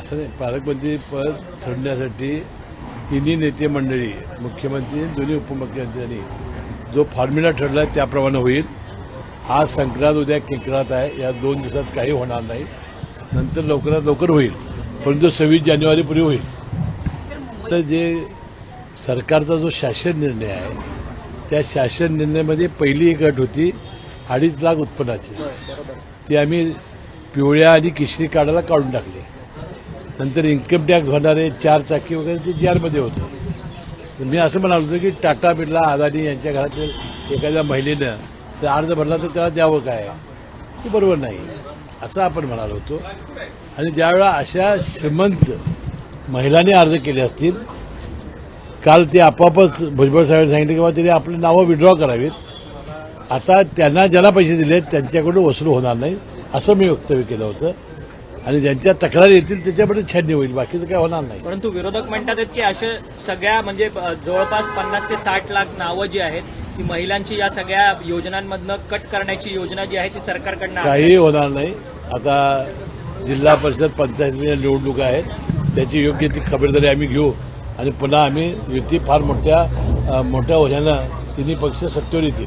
असं नाही. पालकमंत्री पद सोडण्यासाठी तिन्ही नेते मंडळी मुख्यमंत्री दोन्ही उपमुख्यमंत्र्यांनी जो फॉर्म्युला ठरला आहे त्याप्रमाणे होईल. आज संक्रांत उद्या किंक्रांत आहे. या दोन दिवसात काही होणार नाही. नंतर लवकरात लवकर होईल. परंतु सव्वीस जानेवारीपूर्वी होईल. तर जे सरकारचा जो शासन निर्णय आहे त्या शासन निर्णयामध्ये पहिली एक अट होती अडीच लाख उत्पन्नाची. ती आम्ही पिवळ्या आणि केशरी कार्डाला काढून टाकले. नंतर इन्कम टॅक्स भरणारे चार चाकी वगैरे ते जी आरमध्ये होतं. तर मी असं म्हणालो होतो की टाटा बिर्ला अदानी यांच्या घरातील एखाद्या महिलेनं जर अर्ज भरला तर त्याला द्यावं काय? ते बरोबर नाही. असं आपण म्हणालो होतो. आणि ज्यावेळा अशा श्रीमंत महिलांनी अर्ज केले असतील काल ते आपोआपच भुजबळ साहेब सांगितले किंवा त्यांनी आपली नावं विड्रॉ करावीत. आता त्यांना ज्याला पैसे दिले त्यांच्याकडून वसूल होणार नाही असं मी वक्तव्य केलं होतं. आणि ज्यांच्या तक्रारी येतील त्याच्यामध्ये छाननी होईल बाकीचं काय होणार नाही. परंतु विरोधक म्हणतात आहेत की अशा सगळ्या म्हणजे जवळपास पन्नास ते साठ लाख नावं जी आहेत ती महिलांची या सगळ्या योजनांमधनं कट करण्याची योजना जी आहे ती सरकारकडनं. काही होणार नाही. आता जिल्हा परिषद पंचायतीच्या निवडणुका आहेत. त्याची योग्य ती खबरदारी आम्ही घेऊ. आणि पुन्हा आम्ही युती फार मोठ्या मोठ्या होण्यानं तिन्ही पक्ष सत्तेवर येतील.